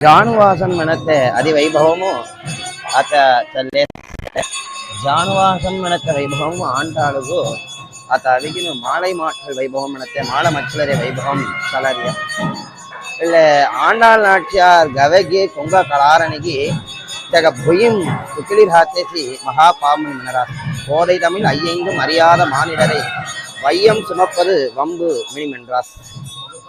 ಜಾನುವಾಸನ್ ಮಣತೆ ಅದಿ ವೈಭವಮು ಅತ ಚಲ್ಲೇ ಜಾನುವಾಸನ್ ಮಣತೆ ವೈಭವಮು ಆಂಟಾಳುಗು ಅತ ಅವಿಗಿನ ಮಾಲೈ ಮಾಟಲ್ ವೈಭವಂ ಮಣತೆ ಮಾಳ ಮಚ್ಚಲರೆ ವೈಭವಂ ಕಲರಿಯ ಇಳ್ಳೆ ಆಂಡಾಳ್ ನಾಟ್ಯಾರ್ ಗವೆಗೆ ಕೊಂಗ ಕಳಾರನಿಗೆ ತೆಗ பொய்யும் சுக்கிலிராத்தேசி மகா பாமன் மினரார் கோதை தமிழ் ஐயெங்கும் அறியாத மானிடரை வையம் சுமப்பது வம்பு மினிமென்றார்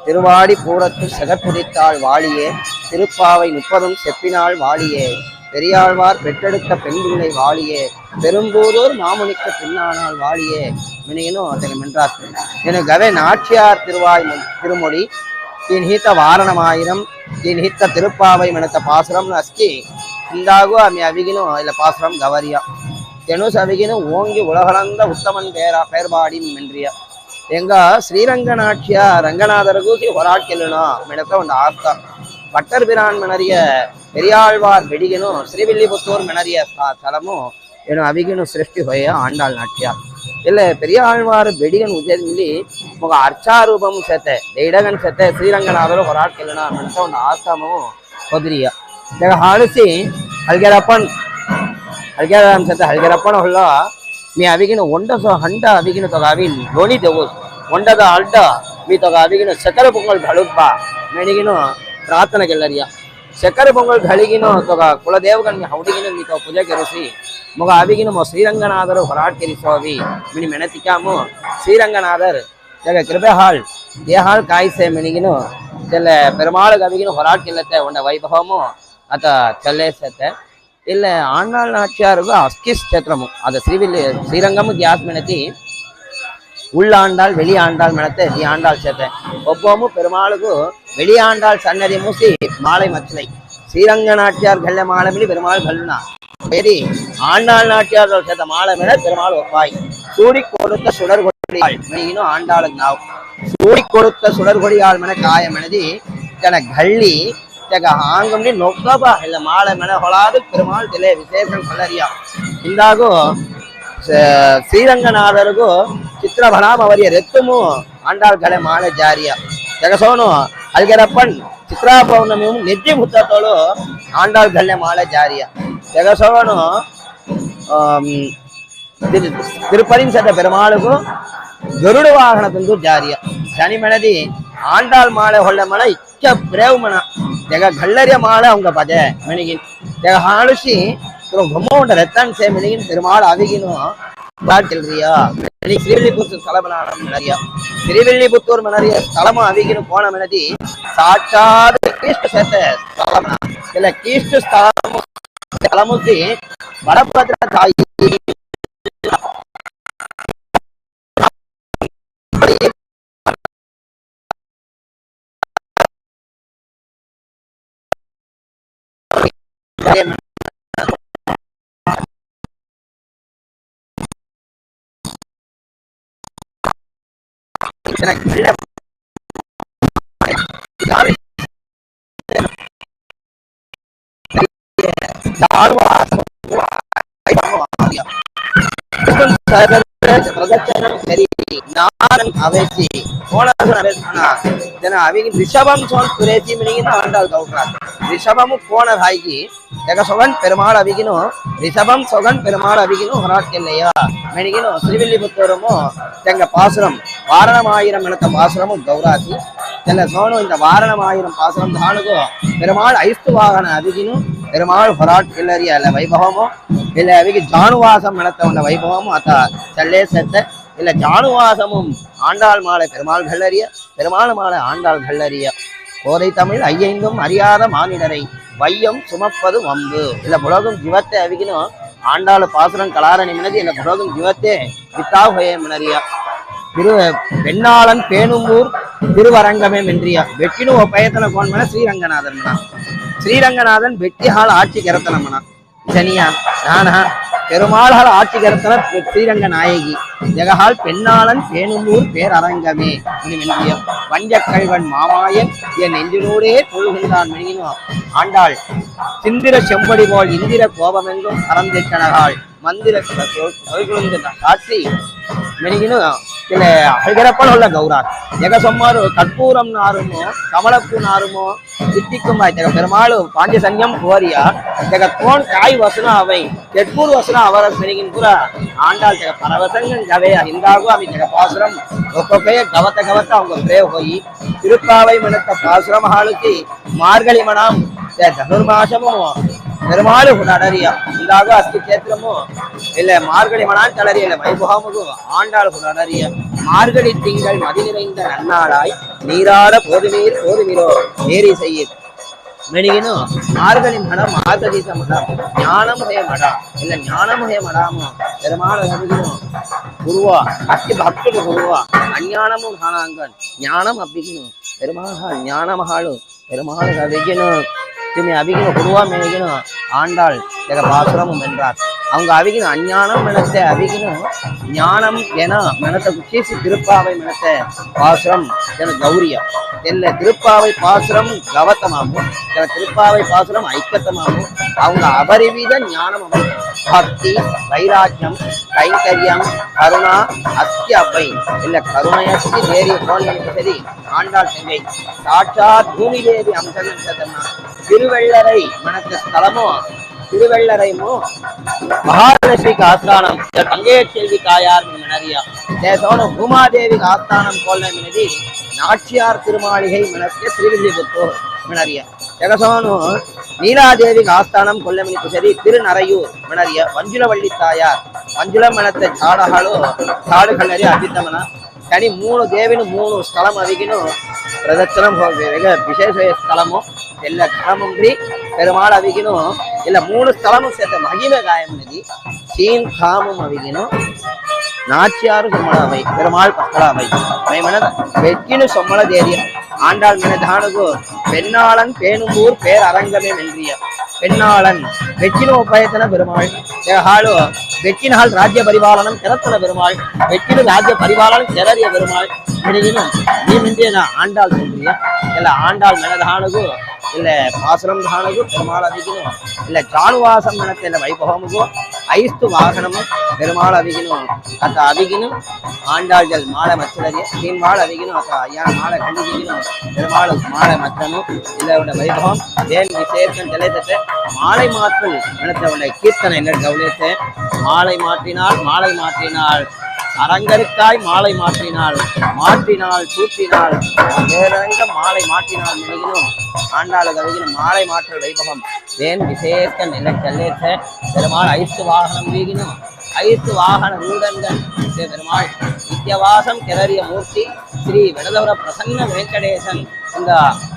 திருவாடி பூரத்து செகப்புதித்தாள் வாழியே திருப்பாவை முப்பதும் செப்பினாள் வாளியே பெரியாழ்வார் பெற்றெடுத்த பெண்பிள்ளை வாழியே பெரும்பூரூர் மாமுனிக்கு பின்னானால் வாழியே வினையினும் அதனை மென்றார். எனக்கவே நாச்சியார் திருவாய் திருமொழி தீன்ஹீத்த வாரணமாயிரம் தீன்ஹீத்த திருப்பாவை மனத்த பாசுரம் அஸ்தி இந்தாகு அம்மி அவிகினும் இல்லை பாசுரம் கவரியா. தெனுஸ் அவிகினும் ஓங்கி உலகளந்த உத்தமன் பேரா பேர்பாடி மென்றியா. எங்க ஸ்ரீரங்க நாட்டியா ரங்கநாதரகூசி ಹೊರಾಟ್ಕೆಲ್ಲುನೋ ಮೆಣತ ಒಂದು ಆಸ್ತ பட்டர் பிரான் மெனரிய பெரியாழ்வார் ಬೆಡಿಗೆನು ಶ್ರೀವಿಲ್ಲಿಪುತ್ತೂರ್ ಮೆನರಿಯ ಸ್ಥ- ಸ್ಥಳಮು ಏನು ಅವಿಗಿನು ಸೃಷ್ಟಿ ಹೊಯ್ಯ ಆಂಡಾಳ್ ನಾಟ್ಯ ಇಲ್ಲ பெரியாழ்வார் ಬೆಡಿಗನ್ ಉಜೆಲ್ಲಿ ಮಗ ಅರ್ಚಾರೂಪಂ ಸತೆ ದೈಡಗನ್ ಸತೆ ಶ್ರೀರಂಗನಾಥರು ಹೊರಾಟ್ಕೆಲ್ಲುನ ಮೆಣತ ಒಂದು ಆಸ್ತಮು ಹೊದ್ರಿಯ ಈಗ ಹಾಡಿಸಿ ಹಲ್ಗೆರಪ್ಪನ್ ಹಲ್ಗೆರಪ್ಪನ್ ಸತೆ ಹಲ್ಗೆರಪ್ಪನ ಹೊಳ್ಳ మీ అవిగిన వండ హండ అవిగిన తొగ అవిన్ లోని దెవోస్ వండದ ಅಡ್ಡ మీ ತಗ ಅವಿಗಿನ ಸಕಲ ಪೊಂಗಲ್ ಘಳುಪ್ಪ ಮೆಣಗಿನ ಪ್ರಾರ್ಥನೆಗೆಲ್ಲರಿಯ ಸಕಲ ಪೊಂಗಲ್ ಘಳಿಗಿನ ತಗ ಕುಲದೇವಗನಿಗೆ ಹೌಡಿಗಿನ ಮೀ ತಗ ಪೂಜೆ ಕೆರಸಿ ಮಗ ಅವಿಗಿನ ಮೊ ಶ್ರೀರಂಗನಾಥರು ಹೊರಾಟ್ ಕೆರಿಸೋವಿ ಮಿಣಿ ಮೆಣತಿಕಾಮು ಶ್ರೀರಂಗನಾಥರ್ ಜಗ ಕೃಪೆ ಹಾಳ್ ದೇಹಾಳ್ ಕಾಯಿಸೆ ಮಿಣಿಗಿನ ಚೆಲ್ಲ ಪೆರುಮಾಳಗ ಅವಿಗಿನ ಹೊರಾಟ್ ಕೆಲ್ಲತ್ತೆ ಒಂಡ ವೈಭವಮು ಅತ ಚಲ್ಲೇಸತ್ತೆ இல்ல ஆண்டாள் நாச்சியாருக்கு அஸ்கிஸ் சேத்திரமு. அது ஸ்ரீவில்லி ஸ்ரீரங்கமு தியாஸ் மெனத்தி உள்ளாண்டாள் வெளியாண்டாள் மெனத்தை தி ஆண்டாள் சேத்தேன் ஒப்போமும் பெருமாளுக்கு வெளியாண்டாள் சன்னதி மூசி மாலை மச்சலை. ஸ்ரீரங்க நாட்டியார் கல்ல மாலை மிடி பெருமாள் கல்லுனா. சரி ஆண்டாள் நாட்டியார் சேர்த்த மாலை மேல பெருமாள் ஒப்பாய். சூடி கொடுத்த சுடர் கொடியாள் மெயினும் ஆண்டாளுக்கு நாவ். சூடி கொடுத்த சுடர் கொடியாள் மென காய மெனதி தன கள்ளி ತೆಗ ಹಾಂಗಮ್ನಿ ನೊಕ್ಕಬ ಇಲ್ಲ ಮಾಳೆ ಮನೆ ಹೊಳಾದು ಪೆರುಮಾಳ್ ತಿಲೆ ವಿಶೇಷ ಕಲರಿಯ ಹಿಂದಾಗೂ ಸ- ಶ್ರೀರಂಗನಾಥರಿಗೂ ಚಿತ್ರಭಣಾಮ ಅವರಿಯ ರೆತ್ತುಮು ಆಂಡಾಳ್ ಗಳೆ ಮಾಳೆ ಜಾರಿಯ ತೆಗಸೋನು ಅಲ್ಗೆರಪ್ಪನ್ ಚಿತ್ರಾ ಪೌರ್ಣಮಿ ನೆಜ್ಜಿ ಮುತ್ತತೋಳು ಆಂಡಾಳ್ ಗಲ್ಲೆ ಮಾಳೆ ಜಾರಿಯ ತೆಗಸೋನು ಆಮ್, திரு- திருப்பதின் சென்ற பெருமாளுக்கும் கருட வாகனத்துக்கு ஜாரியா சனி மனதி ஆண்டாள் மாலை ಹೊಳ್ಳೆ ಮನ ಇಚ್ಚ ಪ್ರೇವ್ දෙක ගල්ලරිය මාල උංග පද මෙනකින් දෙක හානුෂි ஒரு பொம்மோட ரெத்தான் சேமினியின் பெருமாள் அதிகனும் பாட்டில்றியா ஸ்ரீவில்லிபுத்தூர் தலமனாடம் நிறையா ஸ்ரீவில்லிபுத்தூர் மனறிய தலமும் அதிகனும் போன மனதி சாட்சாத கீஷ்ட சேத்த ஸ்தலமனா இல்ல கீஷ்ட ஸ்தலமும் தலமுக்கு வடபத்ரா தாயி சார்பாக అవేసి జన అవి రిషభం సోన్ కురేసి మినిగిన అండాలి కౌకరాజ్ రిషభము కోణ రాయికి ఎగ సొగన్ పెరుమాళ్ అవిగిను రిషభం సొగన్ పెరుమాళ్ అవిగిను హొరాట్కెల్లయ్య మినిగిను శ్రీవిల్లిపుత్తూరము తెంగ పాసురం వారణమాయిరం ఎనత పాసురము గౌరాసి தென்ன சோனும் இந்த வாரணம் ஆயிரம் பாசனம் தானுகோ பெருமாள் ஐஸ்து வாகன அவிகினும் பெருமாள் ஹொராட் இல்லறிய வைபவமும் இல்லை அவிகி ஜானுவாசம் நடத்த வைபவமும் அத்த செல்ல பிரதேசத்தை இல்லை ஜானுவாசமும் ஆண்டாள் மாலை பெருமாள் கல்லறிய பெருமாள் மாலை ஆண்டாள் கல்லறிய. கோதை தமிழ் ஐயைந்தும் அறியாத மானிடரை வையம் சுமப்பது வம்பு. இல்ல புலகம் ஜீவத்தை அவிக்கணும் ஆண்டாள் பாசுரம் கலாரணி மினது என்ன புலகம் ஜீவத்தே வித்தாகுய மினறியா. திரு பெண்ணாளன் பேணும்பூர் திருவரங்கமே மென்றியா வெட்டினு பயத்துல கோன்மன ஸ்ரீரங்கநாதன் ஸ்ரீரங்கநாதன் வெட்டிஹால் ஆட்சி கரத்தனமனா. சனியா நானா பெருமாளால் ஆட்சி கரத்தன ஸ்ரீரங்க நாயகி. ஜெகஹால் பெண்ணாளன் பேணும்பூர் பேரரங்கமே. இனி மென்றியம் வஞ்சக்கல்வன் மாமாயன் என் நெஞ்சினோடே தொழுகின்றான் மெனியினோ ஆண்டாள் சிந்திர செம்படி போல் இந்திர கோபமெங்கும் கரந்திட்டனகாள் மந்திர காட்சி மெனிகினு ఇలా హైదరాబాద్లో గౌరాలు ఎగ సొమ్మారు కర్పూరం నారుమో కమలప్పు నారుమో சித்திக்குமாய் தக பெருமாளும் பாஞ்ச சங்கம் கோரியா. தக கோன் காய் வசனம் அவை. கெட்பூர் வசனம் அவர பெருகின் புற. ஆண்டாள் தக பரவசங்கள் கவையா இந்தாகு அவை தக பாசுரம். ஒக்கொக்கைய கவத்த கவத்த அவங்க பிரே போய். திருப்பாவை மனத்த பாசுரமஹாலுக்கு மார்கழி மனம் தனுர்மாசமும் பெருமாள் கொண்டாடறியா இந்தாக அஸ்தி கேத்திரமோ இல்ல மார்கழி மணான் தளறிய இல்ல வைபவமுகு ஆண்டாள் கொண்டாடறிய மார்கழி திங்கள் மதி நிறைந்த நன்னாளாய் நீராட போதுமீர் போதுமீரோ நேரி செய்ய மெனியினும் மார்கழி மடம் மார்கழீச மடம் ஞானமுகய மடம் இல்ல ஞானமுகய மடாமோ பெருமாள் குருவா அத்தி பக்துடு குருவா அஞ்ஞானமும் காணாங்கன். ஞானம் அபிகினு பெருமாள் ஞானமகாலும் பெருமாள் அபிகினு திமி அவிகின குருவா மெனிகினு ஆண்டாள் எக பாசுரமும் என்றார் அவங்க அவிகின அஞ்ஞானம் மெனத்த அவிகினும் ஞானம் என மெனத்த குச்சேசி திருப்பாவை மெனத்த பாசுரம் என கௌரியம். என்ன திருப்பாவை பாசுரம் கவத்தமாகும் என திருப்பாவை பாசுரம் ஐக்கத்தமாகும். அவங்க அபரிவித ஞானம் பக்தி வைராக்கியம் கைங்கரியம் கருணா அத்தியப்பை இல்ல கருணையத்தி நேரிய கோணிகளுக்கு சரி ஆண்டாள் செங்கை சாட்சாத் பூமி தேவி அம்சங்கள் சதம்னா திருவள்ளரை மனத்த ஸ்தலமோ திருவள்ளரைமோ மகாலட்சுமிக்கு ஆஸ்தானம் கங்கைய செல்வி தாயார் மினரியா தேசோன பூமாதேவிக்கு ஆஸ்தானம் கொள்ள மினதி நாச்சியார் திருமாளிகை மினத்திய ஸ்ரீவில்லிபுத்தூர் மினரியா ஜெகசோனு நீலாதேவிக்கு ஆஸ்தானம் கொல்லமினிக்கு சரி திருநரையூர் மினரியா வஞ்சுலவள்ளி தாயார் ಮಂಜುಳ ಮನತ್ತ ಜಾಡಗಳು ಜಾಡುಗಳಲ್ಲಿ ಅಭಿತಮನ కానీ మూడు దేవిని మూడు స్థలం అవిగిను ప్రదక్షిణం ಹೋಗ್ಬೇಕು ವಿಶೇಷ ಸ್ಥಳಮು ಎಲ್ಲ ಘನಮುಂದ್ರಿ பெருமாள் அவிகினு இல்ல மூணு ஸ்தலமும் சேர்த்த மகிம காயம் நதி சீன் காமும் அவிகினு நாச்சியாரு சொம்மள அவை பெருமாள் பக்கல அவை அவை மனத வெக்கினு சொம்மள தேரியம் ஆண்டாள் மனதானுகு பெண்ணாளன் பேணும்பூர் பேர் அரங்கமே வென்றிய பெண்ணாளன் வெக்கினு உபயத்தன பெருமாள் ಹಾಳು ಬೆಕ್ಕಿನ ಹಾಳು ರಾಜ್ಯ ಪರಿಪಾಲನಂ ಕೆರತ್ತನ பெருமாள் வெக்கினு ராஜ்ய பரிபாலனம் ಕೆರರಿಯ பெருமாள் ಹಿಡಿದಿನ நீ ಮಿಂದೇನ ஆண்டாள் சொல்றிய இல்ல ஆண்டாள் மெனதானுகு இல்ல பாசுரம் தானுகு பெருமாள் அதிகணும் இல்ல ஜானுவாசம் மனத்தில் வைபவமுகோ ஐஸ்து வாகனமும் பெருமாள் அதிகணும் அத்த அதிகணும் ஆண்டாள்கள் மாலை மச்சலரிய தீன்மாள் அதிகணும் அத்த ஐயா மாலை கண்டிக்கணும் பெருமாள் மாலை மச்சனும் இல்ல வைபவம் ஏன் விசேஷம் தலைத்தட்டு மாலை மாற்றல் மெனத்த கீர்த்தனை என்ன கவனித்து மாலை மாற்றினால் மாலை மாற்றினால் அரங்கருக்காய் மாலை மாற்றினாள் மாற்றினாள் சூட்டினாள் வேறங்க மாலை மாற்றினாள் மிகவும் ஆண்டாளு கவிகின மாலை மாற்ற வைபவம். ஏன் விசேஷ நில செல்லேற்ற பெருமாள் ஐத்து வாகனம் வீகினும் ஐத்து வாகன ரூடங்கள் பெருமாள் நித்தியவாசம் கிளறிய மூர்த்தி ஸ்ரீ விடதவர பிரசன்ன வெங்கடேசன். இந்த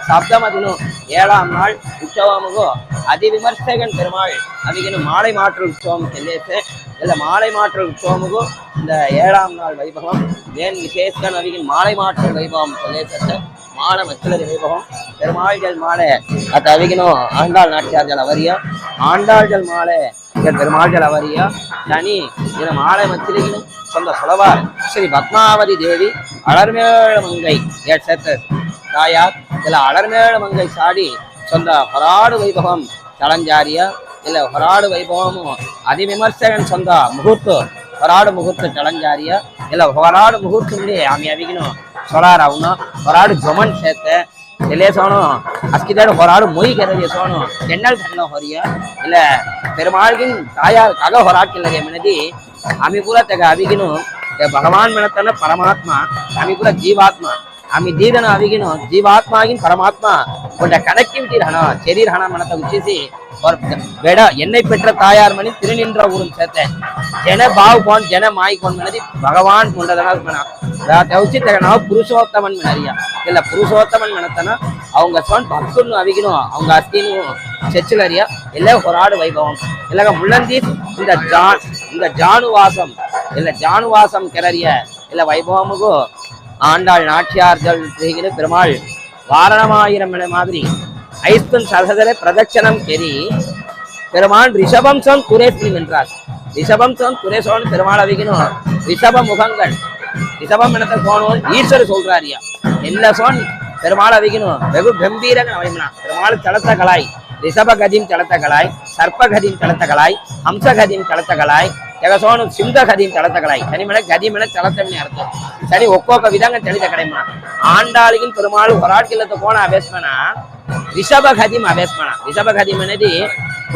சப்தமதினு ஏழாம் நாள் உற்சவமுகோ அதிவிமர்சகன் பெருமாள் அவிகின மாலை மாற்று உற்சவம் செல்லேற்று இல்லை மாலை மாற்று உற்சவமுக்கும் இந்த ஏழாம் நாள் வைபவம் ஏன் விசேஷ நவியின் மாலை மாற்று வைபவம் சொல்லேசத்தை மாலை மச்சலரி வைபவம். பெருமாள்கள் மாலை அத்த அவிகனும் ஆண்டாள் நாட்டியார்கள் அவரியா ஆண்டாள்கள் மாலை பெருமாள்கள் அவரியா தனி இந்த மாலை மச்சிலிகளும் சொந்த சுலவார். ஸ்ரீ பத்மாவதி தேவி அலர்மேழ மங்கை ஏற்ற தாயார் இதில் அலர்மேழ மங்கை சாடி சொந்த பராடு வைபவம். தளஞ்சாரியா இல்லை ಹೊರಾಡು ವೈಭವಮು ಅಧಿವಿಮರ್ಶೆಯನ್ನು ಸೊಂದ ಮುಹೂರ್ತ ಹೊರಾಡು ಮುಹೂರ್ತ ಚಳಂಜಾರಿಯ ಇಲ್ಲ ಹೊರಾಡು ಮುಹೂರ್ತ ಉಂಡಿ ಆಮಿ ಅವಿಗಿನ ಸೊಳಾರವನು ಹೊರಾಡು ಜಮನ್ ಸೇತೆ ಎಲೆ ಸೋಣು ಅಸ್ಕಿದಾಡು ಹೊರಾಡು ಮೊಯ್ ಕೆದಗೆ ಸೋಣು ಕೆಣ್ಣಲ್ ಸಣ್ಣ ಹೊರಿಯ ಇಲ್ಲ ಪೆರುಮಾಳ್ಗಿನ್ ತಾಯ ಕಗ ಹೊರಾಕಿಲ್ಲಗೆ ಮಿನದಿ ಆಮಿ ಕೂಡ ತೆಗ ಅವಿಗಿನು ಭಗವಾನ್ ಮಿಣತನ ಪರಮಾತ್ಮ ಆಮಿ ಕೂಡ ಜೀವಾತ್ಮ ಆಮಿ ಜೀವನ ಅವಿಗಿನು ಜೀವಾತ್ಮಾಗಿನ ಪರಮಾತ್ಮ ಒಳ್ಳೆ ಕನೆಕ್ಟಿವಿಟಿ ಹಣ ಶರೀರ ಹಣ ಮನತ ಉಚ್ಚಿಸಿ ಬೇಡ ಎಣ್ಣೆ ಪೆಟ್ಟ ತಾಯಾರ್ ಮನಿ ತಿರುನಿಂದ್ರ ಊರು ಸೇತೆ ಜನ ಬಾವು ಕೊಂಡ್ ಜನ ಮಾಯಿಕೊಂಡ್ ಮನದಿ ಭಗವಾನ್ பகவான் ಮನ தவிச்சு நான் புருஷோத்தமன் நிறையா இல்ல புருஷோத்தமன் மனத்தனா அவங்க சொன் பக்துன்னு அவிக்கணும் அவங்க அஸ்தினும் செச்சில் அறியா. இல்லை ஹொராடு வைபவம். இல்லைங்க முள்ளந்தி இந்த ஜான் இந்த ஜானுவாசம். இல்ல ஜானுவாசம் கிளறிய இல்ல வைபவமுகோ ஆண்டாள் நாச்சியார்கள் செய்கிற பெருமாள் வாரணமாயிரம் மாதிரி ஐஸ்தன் சகதர பிரதட்சணம் கெரி பெருமாள் ரிஷபம்சம் துரேஸ்மி என்றார் ரிஷபம்சம் துரேசோன் பெருமாள் அவிக்கணும். ரிஷப முகங்கள். ரிஷபம் எனத்த போனோம் ஈஸ்வர் சொல்றாரியா என்ன சோன் பெருமாள் அவிக்கணும். வெகு கம்பீரங்க அவனா பெருமாள் தளத்த கலாய். ரிஷபகதிம் தளத்தகலாய் சர்ப்பகதிம் தளத்தகலாய் ஹம்சகதிம் தளத்தகலாய் எகசோனும் சிம்தகதியும் தளத்தகலாய் தனிமன கதிமன தளத்தம்னு அர்த்தம். சரி ஒக்கொக்க விதங்க தெளித்த கிடைமா. ஆண்டாளியின் பெருமாள் ஒராட்கிலத்தை போன அபேஸ்மனா ரிஷபகதிம் அபேஸ்மன రిషభగదిం అనేది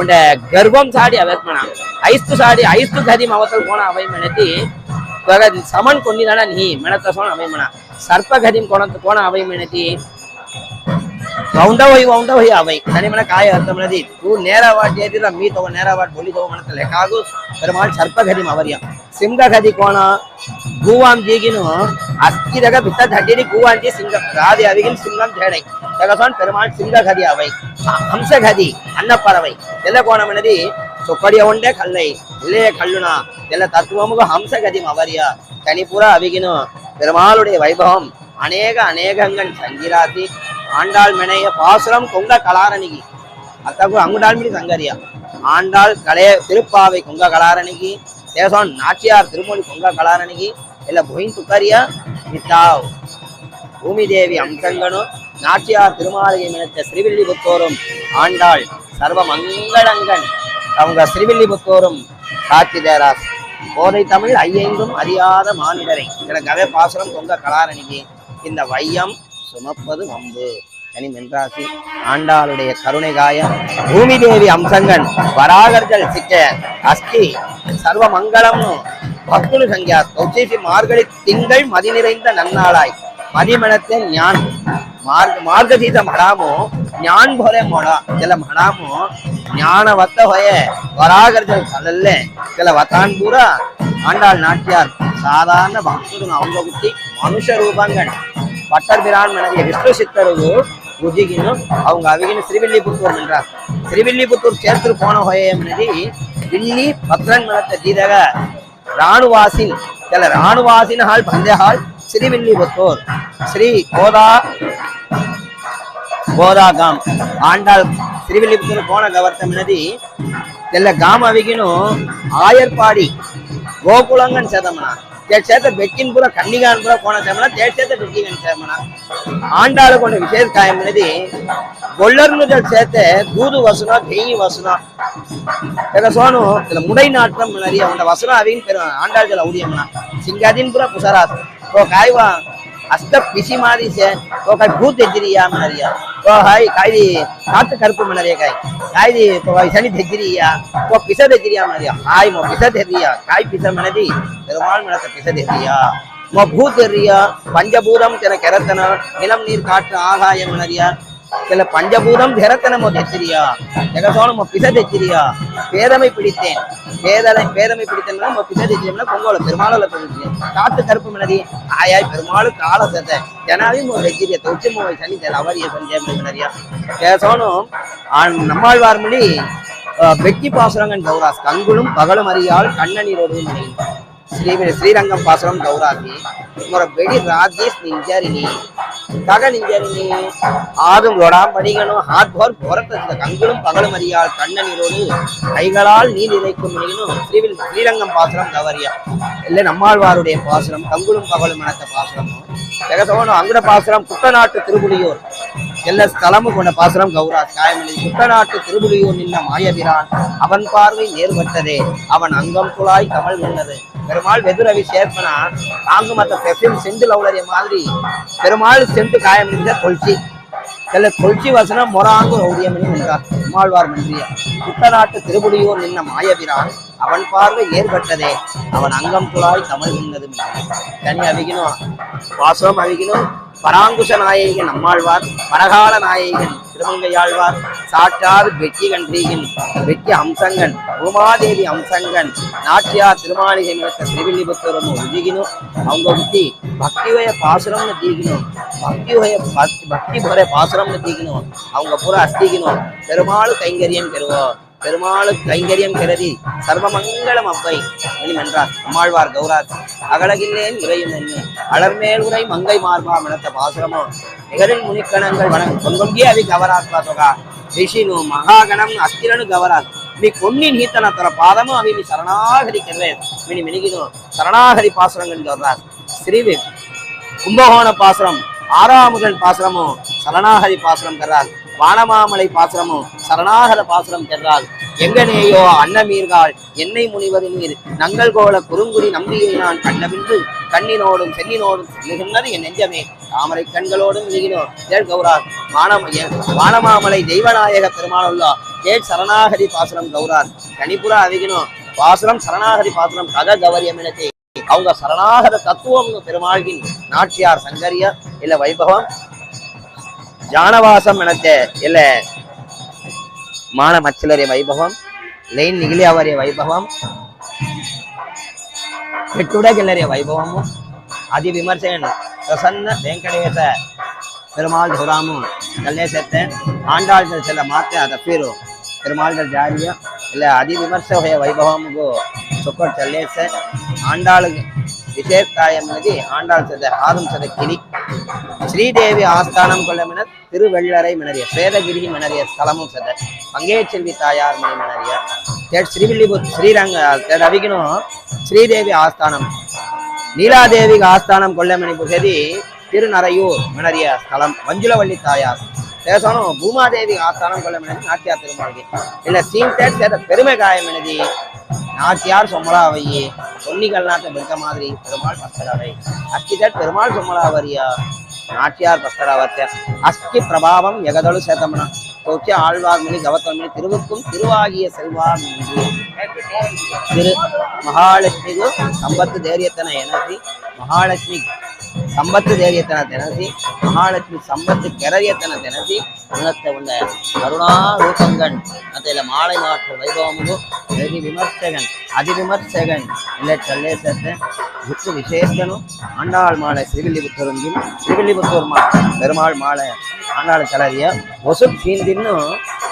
உண்ட గర్వం சாடி అవేత్మన ஐஸ்து சாடி ஐஸ்து గదిం అవతల போன அவையும் అనేది சமன் కొన్ని நீ మెడత సోణ అవయమన సర్పగదిం కోణ போன అవయం అనేది વાઉંડા હોય વાઉંડા હોય આ ભાઈ તને મને કાંઈ અર્થ નથી તું નેરા વાટ જે દીધા મી તો નેરા વાટ બોલી તો મને લેખ આગુ பெருமாள் சர்ப்பகதி மவரியம். சிங்ககதி கோணம் கூவாம் ஜீகினும் அஸ்கிதக பித்த தட்டினி கூவாஞ்சி சிங்கம். பெருமாளுடைய வைபவம். அநேக அநேகங்கள் சங்கீராசி ஆண்டாள் மினைய பாசுரம் கொங்க கலாரணிகி. அத்தாக்கு அங்குடாள் மினி சங்கரியா. ஆண்டாள் கலைய திருப்பாவை கொங்க கலாரணிகி தேசம் நாச்சியார் திருமொழி கொங்க கலாரணிகி இல்ல பொயின் சுக்கரியா வித்தாவ் பூமி தேவி அம்சங்கனும் நாச்சியார் திருமாலையை ஸ்ரீவில்லி புத்தோரும் ஆண்டாள் சர்வ மங்களங்கன் அவங்க ஸ்ரீவில்லிபுத்தோரும் காத்தி தேராஸ் கோதை தமிழ் ஐயெங்கும் அறியாத மானிடரை. எனக்காகவே பாசுரம் கொங்க கலாரணிகி. இந்த வையம் சுமப்பது வம்பு. சனி மென்றாசி ஆண்டாளுடைய கருணை காயம் பூமி தேவி அம்சங்கன் வராகர்கள் சிக்க அஸ்தி சர்வ மங்களம்னு பக்குலு சங்கியா கௌசேசி மார்கழி திங்கள் மதி நிறைந்த நன்னாளாய். மதிமணத்தை ஞான். மார்க மார்கசீத மடாமோ ஞான் போல மொடா. சில மடாமோ ஞான வத்த ஹொய வராகர்கள் கடல்ல. சில வத்தான் பூரா ஆண்டாள் நாட்டியார் சாதாரண பக்தர்கள் அவங்க குத்தி மனுஷ ரூபாங்கன் பட்டர் பிரான் மனதிய விஷ்ணு சித்தருகு ருஜிகின்னு அவங்க அவிகின்னு ஸ்ரீவில்லிபுத்தூர் என்றார் ஸ்ரீவில்லிபுத்தூர் சேர்த்து போன ஹோயம்னதி வில்லி பத்ரன் மனத்த தீரக ராணுவாசின் ಕೆಲ ರಾಣುವಾಸಿನ ಹಾಳ್ ಬಂದೆ ಹಾಳ್ ಶ್ರೀವಿಲ್ಲಿಪುತ್ತೂರ್ ಶ್ರೀ கோதா கோதா காம் ஆண்டாள் ಶ್ರೀವಿಲ್ಲಿಪುತ್ತೂರು ಕೋಣ ಗವರ್ತಮಿನದಿ ಎಲ್ಲ ಗಾಮ ಅವಿಗಿನು ಆಯರ್ಪಾಡಿ ಗೋಕುಳಂಗನ್ ಸೇದಮನ ತೇಡ್ தேட்சேத்த பெக்கின் பூரா கன்னிகான் பூரா போன சேமனா தேட்சேத்த பெக்கின் சேமனா ஆண்டாள கொண்ட விசேஷ காயமனது ஒல்லர்னுகள் சேர்த்த தூது வசனம் தெய்யி வசனம் எங்க சோனும் இதுல முடை நாற்றம் நிறைய அவன வசனம் அவங்க பெரும் ஆண்டாள்கள் அவுடியம்னா சிங்காதின் பூரா புசராசம் ஓ காய்வா அஸ்த பிசி மாதிரி சே ஓ காய் பூத் தெஜிரியா மனரியா ஓ ஹாய் காய்தி காத்து கருப்பு மனரியா காய். காய்தி சனி தெஜிரியா ஓ பிச தெஜிரியா மனரியா ஹாய் மோ பிச தெரியா காய் பிச மனதி. பெருமாள் மனத்தை பிச தெரியா மோ பூத் தெரியா பஞ்சபூதம் தென கரத்தன. நிலம் நீர் காற்று ஆகாயம் மனரியா சில பஞ்சபூதம் திறத்தனமோ தெச்சிரியா ஜெகசோனமோ பிச தெச்சிரியா பேதமை பிடித்தேன். பேதலை பேதமை பிடித்தேன்னா நம்ம பிச தெச்சிரியா பொங்கோல பெருமாளோல பிடிச்சேன் காத்து கருப்பு மனதி ஆயாய் பெருமாளு கால சேர்த்த ஜனாவையும் ஒரு தெச்சிரியா தொச்சு மோவை சனி தெல அவரிய சஞ்சய மனதியா ஜெகசோனும் நம்மாழ்வார் மொழி வெட்டி பாசுரங்கன் கௌராஸ் கங்குளும் பகலும் அறியால் கண்ணனீரோடு மணி శ్రీ శ్రీరంగం పాసరం గౌరాకి మరి బెడి రాజేష్ నింజారిని தக நிஞ்சரினி ஆதும் ரொடாம் படிகனும் ஹாத்போர் புறத்த கங்களும் பகலும் அறியால் கண்ணனிரோடு கைகளால் நீர் இறைக்கும் மணியனும் ஸ்ரீவில் ஸ்ரீரங்கம் பாசுரம் தவறியா இல்லை நம்மாழ்வாருடைய பாசுரம் கங்குளும் பகலும் மணத்த பாசுரமும் ஜெகசோனும் அங்குட பாசுரம் குட்டநாட்டு திருப்புலியூர் எல்லா ஸ்தலமும் கொண்ட பாசுரம் கௌரா காயமணி குட்டநாட்டு திருவிழியூர் நின்ன மாயபிரான். அவன் பார்வை ஏற்பட்டதே அவன் அங்கம் குழாய் கமல் நின்னது பெருமாள் வெதுரவி சேர்ப்பனா? நாங்க மற்ற பெர்ஃப்யூம் செண்டு லவுலரிய மாதிரி. பெருமாள் செண்டு காயம் நின்ற தொல்சி சில தொல்சி வசனம் மொராங்கு ரௌடியமணி நின்றார். பெருமாழ்வார் நன்றிய குட்டநாட்டு திருவிழியூர் நின்ன மாயபிரான். அவன் பார்வை ஏற்பட்டதே. அவன் அங்கம் குழாய் தமிழ் நின்றதும் தனி அவிகினும் வாசம் அவிகினும் பராங்குஷ நாயகன் நம்மாழ்வார் பரகால நாயகன் திருமங்கையாழ்வார் சாற்றார் வெற்றி கன்றீகன் வெற்றி அம்சங்கன் உமாதேவி அம்சங்கன் நாச்சியார் திருமாளிகை நிறுத்த திருவில்லிபுத்தூரம் உஜிகினும் அவங்க புக்தி பக்தி உய பாசுரம்னு தீகினும் பக்திவய பக்தி பக்தி புற பாசுரம்னு தீக்கணும் அவங்க பூரா அஸ்திக்கணும் பெருமாள் கைங்கரியம் பெறுவோம். பெருமாளு கைங்கரியம் கருதி சர்வமங்கலம் அவ்வை என்றார் அம்மாழ்வார் கௌராத் அகலகில்லேன் இறையும் என்ன அலர்மேல் உரை மங்கை மார்பா மனத்த பாசுரமோ நிகரில் முனிக்கணங்கள் வனம் கொங்கொங்கிய அவி கவராத்மா தொகா ரிஷினு மகாகணம் அஸ்திரனு கவராத் మీ కొన్ని నీతన తన పాదము అవి మీ శరణాగరి కెర్వే విని మినిగిను శరణాగరి పాసురంగని గౌరాజ్ శ్రీవి கும்பகோண பாசுரம் ஆறாமுதன் பாசுரமும் சரணாகரி பாசுரம் கர்றால் வானமாமலை பாசுரமும் சரணாகர பாசுரம் கர்றால் எங்கனேயோ அன்னமீர்கால் என்னை முனிவது நீர் நங்கள் கோல குறுங்குடி நம்பியை நான் கண்டபின்று கண்ணினோடும் சென்னினோடும் செல்லுகின்றது என் நெஞ்சமே. தாமரை கண்களோடும் மிகுகினோ தேள் கௌரா வானமய வானமாமலை தெய்வநாயக பெருமாளுள்ளா தேட் சரணாகரி பாசுரம் கௌரார். கணிபுரா அவிகினோ பாசுரம் சரணாகரி பாசுரம் கத கவரியமினத்தே அவங்க சரணாகத தத்துவம் பெருமாள்கின் நாட்டியார் சங்கரியா இல்ல வைபவம்? ஜானவாசம் எனத்தே இல்ல மான மச்சலரிய வைபவம் లైన్ నిగిలి అవరే వైభవం పెట్టుడగెల్లరే వైభవము అది విమర్శన ప్రసన్న వెంకటేశ பெருமாள் சுராமு கல்லேசத்தை ஆண்டாள்கள் சில மாத்த தப்பீரு பெருமாள்கள் ஜாலியம் இல்லை அதி விமர்ச வைபவமுக்கு சொக்கோட் கல்லேச ஆண்டாளுக்கு விஜயகாயமினதி ஆண்டாள் சத ஆறும் சத கிரி ஸ்ரீதேவி ஆஸ்தானம் கொள்ளமென திருவெள்ளரை மினறிய சேதகிரி மினறிய ஸ்தலமும் சத பங்கேச்செல்வி தாயார் மணி மினறிய தேட் ஸ்ரீவில்லிபுத் ஸ்ரீரங்க ரவிக்கணும் ஸ்ரீதேவி ஆஸ்தானம் நீலாதேவிக்கு ஆஸ்தானம் கொள்ளமணி புகதி திருநறையூர் மினறிய ஸ்தலம் மஞ்சுளவள்ளி தாயார். பேசணும் பூமாதேவி ஆஸ்தானம் கொள்ளமணி நாட்டியார் திருமாளிகை. இல்லை சீன் தேட் சேத பெருமை காயம் எழுதி நாட்டியார் சொமலாவையே சொன்னிகள் நாட்டை பெருக்க மாதிரி பெருமாள் பஸ்தராவை அஸ்கிதட் பெருமாள் சொமலாவரியா நாட்டியார் பஸ்தராவர்த்த அஸ்கி பிரபாவம் எகதொழு சேத்தமனா. தொற்றி ஆழ்வார் மொழி கவத்தமணி திருவுக்கும் திருவாகிய செல்வார் என்று. திரு மகாலட்சுமிக்கு சம்பத்து தைரியத்தன எனதி மகாலட்சுமி సంపత్తు ధైర్యతన తెనసి మహాలక్ష్మి సంపత్తు కెరయతన తెనసి ఉన్నత ఉండ కరుణారూపంగన్ అతల మాళై మాట్ల వైభవములు వెగి విమర్శగన్ అతి విమర్శగన్ ఇలా చల్లేసేస్తే புத்து விசேஷனு ஆண்டாள் மாலை சிறுவில்லிபுத்தூருங்கும் சிறுவில்லிபுத்தூர் மா பெருமாள் மாலை ஆண்டாள் கலரிய ஒசு சீந்தின்னு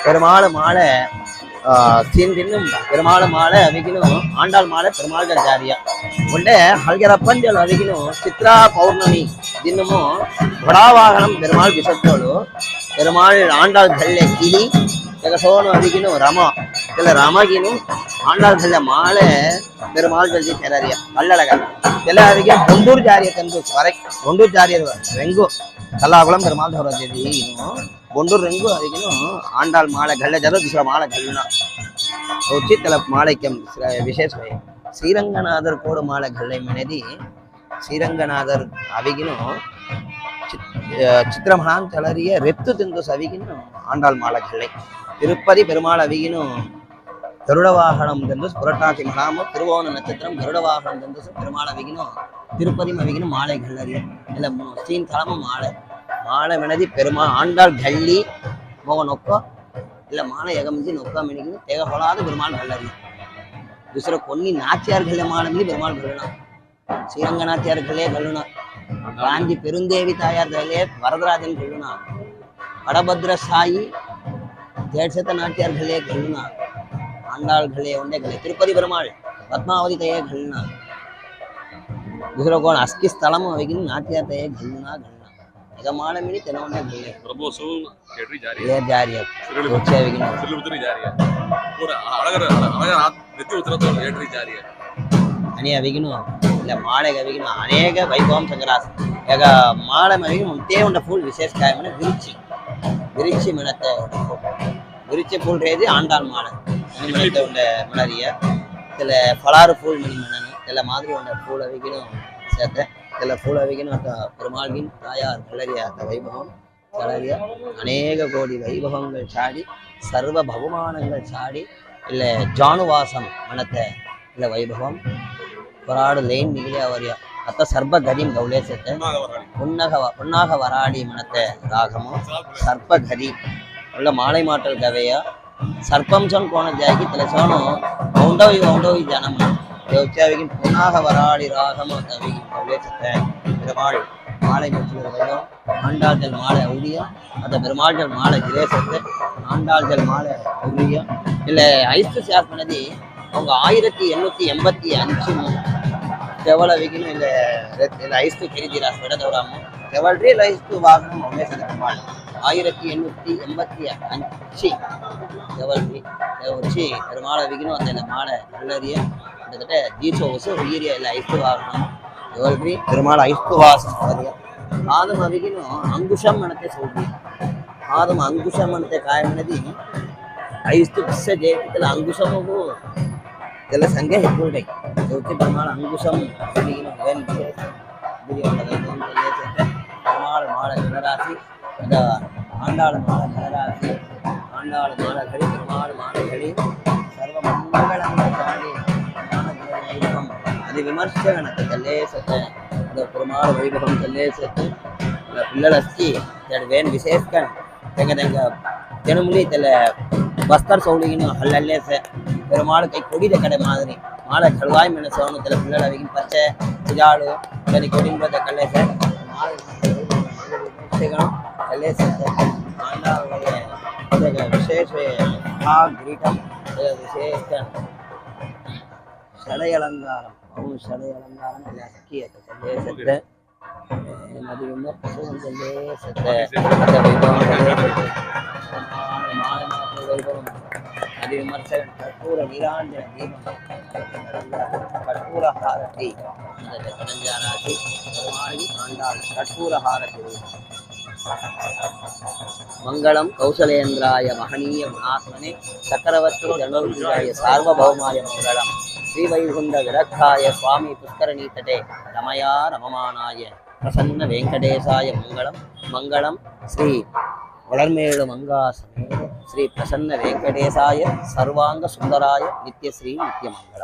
பெருமாள் மாலை சீந்தின்னும் பெருமாள் மாலை அவிக்கணும் ஆண்டாள் மாலை பெருமாள் ஜாரியா உண்டே ஹல்கரப்பஞ்சல் அவிக்கணும் சித்ரா பௌர்ணமி தினமும் கொடாவாகனம் பெருமாள் விசத்தோடு பெருமாள் ஆண்டாள் கல்ல கிளி எகசோனும் அவிக்கணும் ரமா. இதில் ரமகினும் ஆண்டாள் கல்ல மாலை பெருமாள் ஜல்ஜி தெரரியா கல்லழகர் இதில் அதிகம் கொண்டூர் ஜாரிய தந்து வரை கொண்டூர் ஜாரியர் ரெங்கும் கல்லாகுளம் பெருமாள் தௌரஜதி இன்னும் బొండూరు రంగు అడిగిన ఆండాల్ మాల గళ్ళజలో దిశ మాల గల్లున వచ్చి తల మాళైక్యం విశేషమై శ్రీరంగనాథర్ కూడా మాల గల్లయం అనేది శ్రీరంగనాథర్ అవిగిన சித்திரமணான் தளறிய ரெத்து திந்து சவிகினும் ஆண்டாள் மாலகிள்ளை திருப்பதி பெருமாள் அவிகினும் கருடவாகனம் தந்து புரட்டாசி மகாமும் திருவோண நட்சத்திரம் கருடவாகனம் தந்து பெருமாள் அவிகினும் திருப்பதி அவிகினும் மாலை கல்லறியும் இல்லை சீன் தளமும் மாலை. மானமெனதி பெருமா ஆண்டாள் கல்லி மோக நொக்கோ இல்லை மான எகமிஞ்சி நொக்கா மினிக்கு தேகப்படாத பெருமாள் கல்லறி துசர கொன்னி நாச்சியார்கள மானமிஞ்சி பெருமாள் கல்லுனா ஸ்ரீரங்க நாச்சியார்களே கல்லுனா காஞ்சி பெருந்தேவி தாயார் தலையிலே வரதராஜன் கல்லுனா வடபத்ர சாயி தேட்சத்த நாட்டியார்களே கல்லுனா ஆண்டாள்களே உண்டே கல்லை திருப்பதி பெருமாள் பத்மாவதி தயே கல்லுனா குசரகோன் அஸ்கி ஸ்தலமும் வைக்கணும் நாட்டியார் தயே கல்லுனா கல்லுனா యజమాన మీద తెలంగాణ ప్రభుత్వం కేటరీ జారీ ఏ జారీ వచ్చేవి సిల్లుపుత్రి జారీ కూడా అడగరు అడగరు ప్రతి ఉత్తరత్వం కేటరీ జారీ అని అవిగిను ಇಲ್ಲ ಮಾಳೆಗೆ ಅವಿಗಿನ ಅನೇಕ ವೈಭವಂ ಸಂಗ್ರಾಸ ಈಗ ಮಾಳೆ ಮವಿಗೆ ಮುಂದೆ ಉಂಡ ಫುಲ್ ವಿಶೇಷ ಕಾಯಮನೆ ವಿರುಚಿ ವಿರುಚಿ ಮಿಣತೆ விரிச்ச பூல் ரேது ஆண்டாள் மாலை மணிமணத்தை உண்ட மலரிய இதில் பலாறு பூல் மணிமணன் இதில் மாதிரி உண்ட பூலை வைக்கணும் சேர்த்தேன் ಅವಿಗಿನು ಸೇತೆ ಕೆಲ ಫೂಲ್ ಅವಿಗಿನು ಅತ பெருமாள்கின் தாயார் கிளறிய அந்த வைபவம் கிளறிய அநேக கோடி வைபவங்கள் சாடி சர்வ பகுமானங்கள் சாடி இல்லை ஜானுவாசம் மனத்தை இல்லை வைபவம் ಹೊರಾಡು ಲೈನ್ ಮಿಗಿಲಿ ಅವರಿಯ ಅತ್ತ ಸರ್ಪ ಗದಿಂ ಗೌಲೇಸತೆ புன்னக வ- புன்னாக வராடி மனத்தை ராகமும் சர்ப்ப கதி உள்ள மாலை மாட்டல் கவையா சர்ப்பம் சொன் கோண ಜಾಗಿ ತಲೆಸೋನು ಔಂಡವಿ ಔಂಡವಿ யோக்யாவிகின் புனாக வராளி ராகம தவிகின் கவிழே சத்த பெருமாள் மாலை பெற்று வைகம் ஆண்டாள்தல் மாலை அவுடியம் அந்த பெருமாள்கள் மாலை கிரேசத்தை ஆண்டாள்தல் மாலை அவுடியம் இல்லை ஐஸ்து ஷேர் பண்ணது அவங்க ஆயிரத்தி எண்ணூற்றி எண்பத்தி அஞ்சு செவலவிகினும் இல்லை இல்லை ஐஸ்து கிரிதிராஸ் விடதோடாமோ செவல்ரி லைஸ்து வாகனம் அவங்க சதமாள் ஆயிரத்தி எண்ணூற்றி எண்பத்தி அஞ்சு செவல்ரி வச்சு பெருமாளை விகினும் அந்த மாலை நல்லறிய கிட்டத்தட்ட தீசோ வசு உயிரிய இல்லை ஐஸ்து வாகனம் ಕೆವಲ್ರಿ பெருமாள் ஐஸ்து வாசம் வரிய ஆதம் அவிகினும் அங்குஷம் மனத்தை சொல்றி ஆதம் அங்குஷம் மனத்தை காயமனதி ಐಸ್ತು ಪಿಸ್ಸ ಜೇತಿಲ ಅಂಗುಶಮವು ಇದೆಲ್ಲ ಸಂಖ್ಯೆ ಹೆಚ್ಚುಂಟೆ ಜ್ಯೋತಿ ಪ್ರಮಾಣ ಅಂಗುಶಂ ಬೆಳಗಿನ ವೇನ್ பிரமாள மாலை ஜனராசி அத ஆண்டாள மாலை ஜனராசி ஆண்டாள மாலைகளி பெருமாள் மாலைகளி சர்வ மங்களங்கள் విమర్శనకు చెల్లేసొచ్చాను అదొక కుమారు వైభవం చెల్లేసొచ్చు పిల్లలు వచ్చి దాని వేను విశేషంగా తెంగ తెంగ జనములు తెల్ల బస్తర్ సౌలిగిన అల్లల్లేసే பெருமாள் கை கொடித கடை மாதிரி மாலை கல்வாய் மென சோனு தெல பிள்ளை அவைக்கும் பச்சை சிதாடு சரி கொடிங்குறத கல்லை சார் மாலை கல்லை சேர்த்து ஆண்டாவுடைய விசேஷ ஆ அவன் ஷடை அலங்காரம் எல்லாம் சக்கியத்தை சொல்லே நதி விமர்சனம் சொல்லே அந்த வைபவம் வைபவம் நதி கற்பூர தீபம் அந்த ஆண்டாள் மங்களம் கௌசலேந்திராய மகனீய குணாத்மனே சக்கரவர்த்தி தண்டோஜாய சார்வபௌமாய மங்களம் ஸ்ரீவைகுண்ட விரக்தாய சுவாமி புஷ்கரணி தடே ரமயா ரமமானாய பிரசன்ன வெங்கடேசாய மங்களம் மங்களம். ஸ்ரீ வளர்மேடு மங்காசமே ஸ்ரீ பிரசன்ன வெங்கடேசாய சர்வாங்க சுந்தராய நித்யஸ்ரீ நித்யமங்கலம்.